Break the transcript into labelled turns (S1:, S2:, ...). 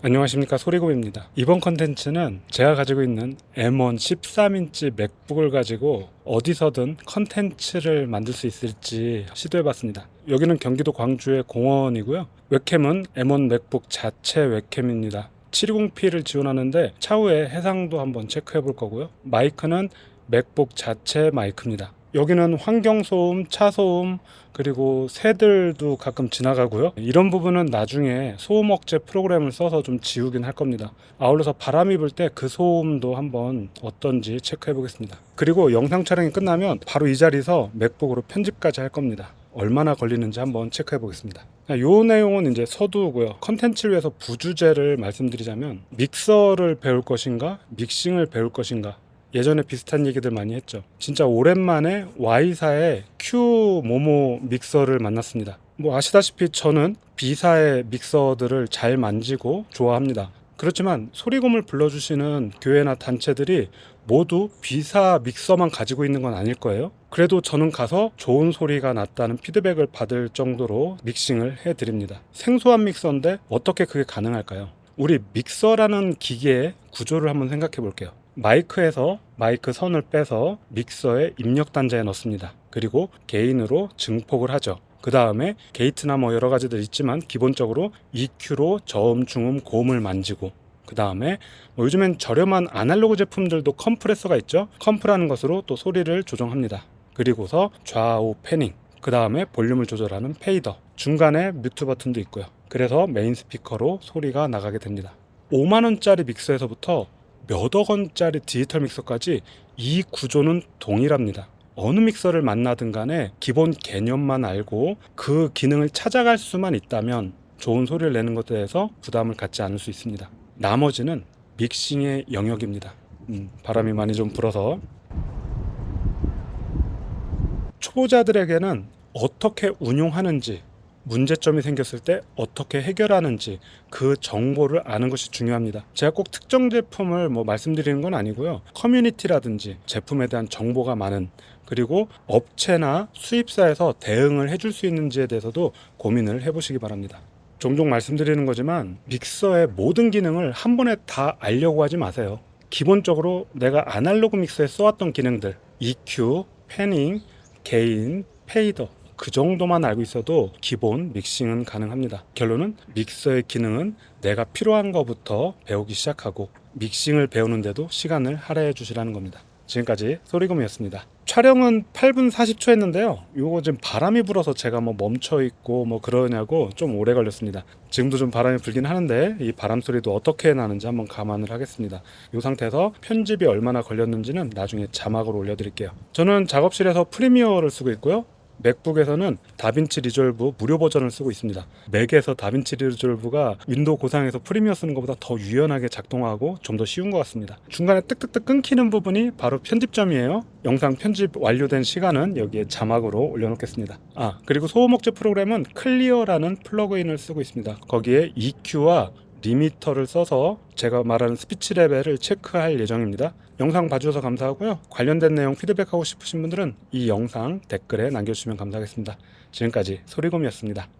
S1: 안녕하십니까 소리곰입니다. 이번 컨텐츠는 제가 가지고 있는 M1 13인치 맥북을 가지고 어디서든 컨텐츠를 만들 수 있을지 시도해 봤습니다. 여기는 경기도 광주의 공원이고요. 웹캠은 M1 맥북 자체 웹캠입니다. 720p를 지원하는데 차후에 해상도 한번 체크해 볼 거고요. 마이크는 맥북 자체 마이크입니다. 여기는 환경 소음, 차 소음, 그리고 새들도 가끔 지나가고요. 이런 부분은 나중에 소음 억제 프로그램을 써서 좀 지우긴 할 겁니다. 아울러서 바람이 불 때 그 소음도 한번 어떤지 체크해 보겠습니다. 그리고 영상 촬영이 끝나면 바로 이 자리에서 맥북으로 편집까지 할 겁니다. 얼마나 걸리는지 한번 체크해 보겠습니다. 요 내용은 이제 서두고요. 컨텐츠를 위해서 부주제를 말씀드리자면 믹서를 배울 것인가, 믹싱을 배울 것인가. 예전에 비슷한 얘기들 많이 했죠. 진짜 오랜만에 Y사의 Q 모모 믹서를 만났습니다. 뭐 아시다시피 저는 B사의 믹서들을 잘 만지고 좋아합니다. 그렇지만 소리곰을 불러주시는 교회나 단체들이 모두 B사 믹서만 가지고 있는 건 아닐 거예요. 그래도 저는 가서 좋은 소리가 났다는 피드백을 받을 정도로 믹싱을 해드립니다. 생소한 믹서인데 어떻게 그게 가능할까요? 우리 믹서라는 기계의 구조를 한번 생각해 볼게요. 마이크에서 마이크 선을 빼서 믹서의 입력 단자에 넣습니다. 그리고 개인으로 증폭을 하죠. 그 다음에 게이트나 뭐 여러 가지들 있지만 기본적으로 EQ로 저음, 중음, 고음을 만지고 그 다음에 뭐 요즘엔 저렴한 아날로그 제품들도 컴프레서가 있죠. 컴프라는 것으로 또 소리를 조정합니다. 그리고서 좌우 패닝, 그 다음에 볼륨을 조절하는 페이더, 중간에 뮤트 버튼도 있고요. 그래서 메인 스피커로 소리가 나가게 됩니다. 5만 원짜리 믹서에서부터 몇억 원짜리 디지털 믹서까지 이 구조는 동일합니다. 어느 믹서를 만나든 간에 기본 개념만 알고 그 기능을 찾아갈 수만 있다면 좋은 소리를 내는 것에 대해서 부담을 갖지 않을 수 있습니다. 나머지는 믹싱의 영역입니다. 음, 바람이 많이 좀 불어서 초보자들에게는 어떻게 운용하는지 문제점이 생겼을 때 어떻게 해결하는지 그 정보를 아는 것이 중요합니다. 제가 꼭 특정 제품을 뭐 말씀드리는 건 아니고요. 커뮤니티라든지 제품에 대한 정보가 많은 그리고 업체나 수입사에서 대응을 해줄 수 있는지에 대해서도 고민을 해보시기 바랍니다. 종종 말씀드리는 거지만 믹서의 모든 기능을 한 번에 다 알려고 하지 마세요. 기본적으로 내가 아날로그 믹서에 써왔던 기능들 EQ, 패닝, 게인, 페이더 그 정도만 알고 있어도 기본 믹싱은 가능합니다. 결론은 믹서의 기능은 내가 필요한 것부터 배우기 시작하고 믹싱을 배우는데도 시간을 할애해 주시라는 겁니다. 지금까지 소리곰이었습니다. 촬영은 8분 40초 했는데요. 요거 지금 바람이 불어서 제가 뭐 멈춰 있고 뭐 그러냐고 좀 오래 걸렸습니다. 지금도 좀 바람이 불긴 하는데 이 바람 소리도 어떻게 나는지 한번 감안을 하겠습니다. 이 상태에서 편집이 얼마나 걸렸는지는 나중에 자막으로 올려드릴게요. 저는 작업실에서 프리미어를 쓰고 있고요. 맥북에서는 다빈치 리졸브 무료 버전을 쓰고 있습니다. 맥에서 다빈치 리졸브가 윈도우 고상에서 프리미어 쓰는 것보다 더 유연하게 작동하고 좀 더 쉬운 것 같습니다. 중간에 뜨뜨뜨 끊기는 부분이 바로 편집점이에요. 영상 편집 완료된 시간은 여기에 자막으로 올려놓겠습니다. 아 그리고 소음 억제 프로그램은 클리어라는 플러그인을 쓰고 있습니다. 거기에 EQ와 리미터를 써서 제가 말하는 스피치 레벨을 체크할 예정입니다. 영상 봐주셔서 감사하고요. 관련된 내용 피드백하고 싶으신 분들은 이 영상 댓글에 남겨주시면 감사하겠습니다. 지금까지 소리곰이었습니다.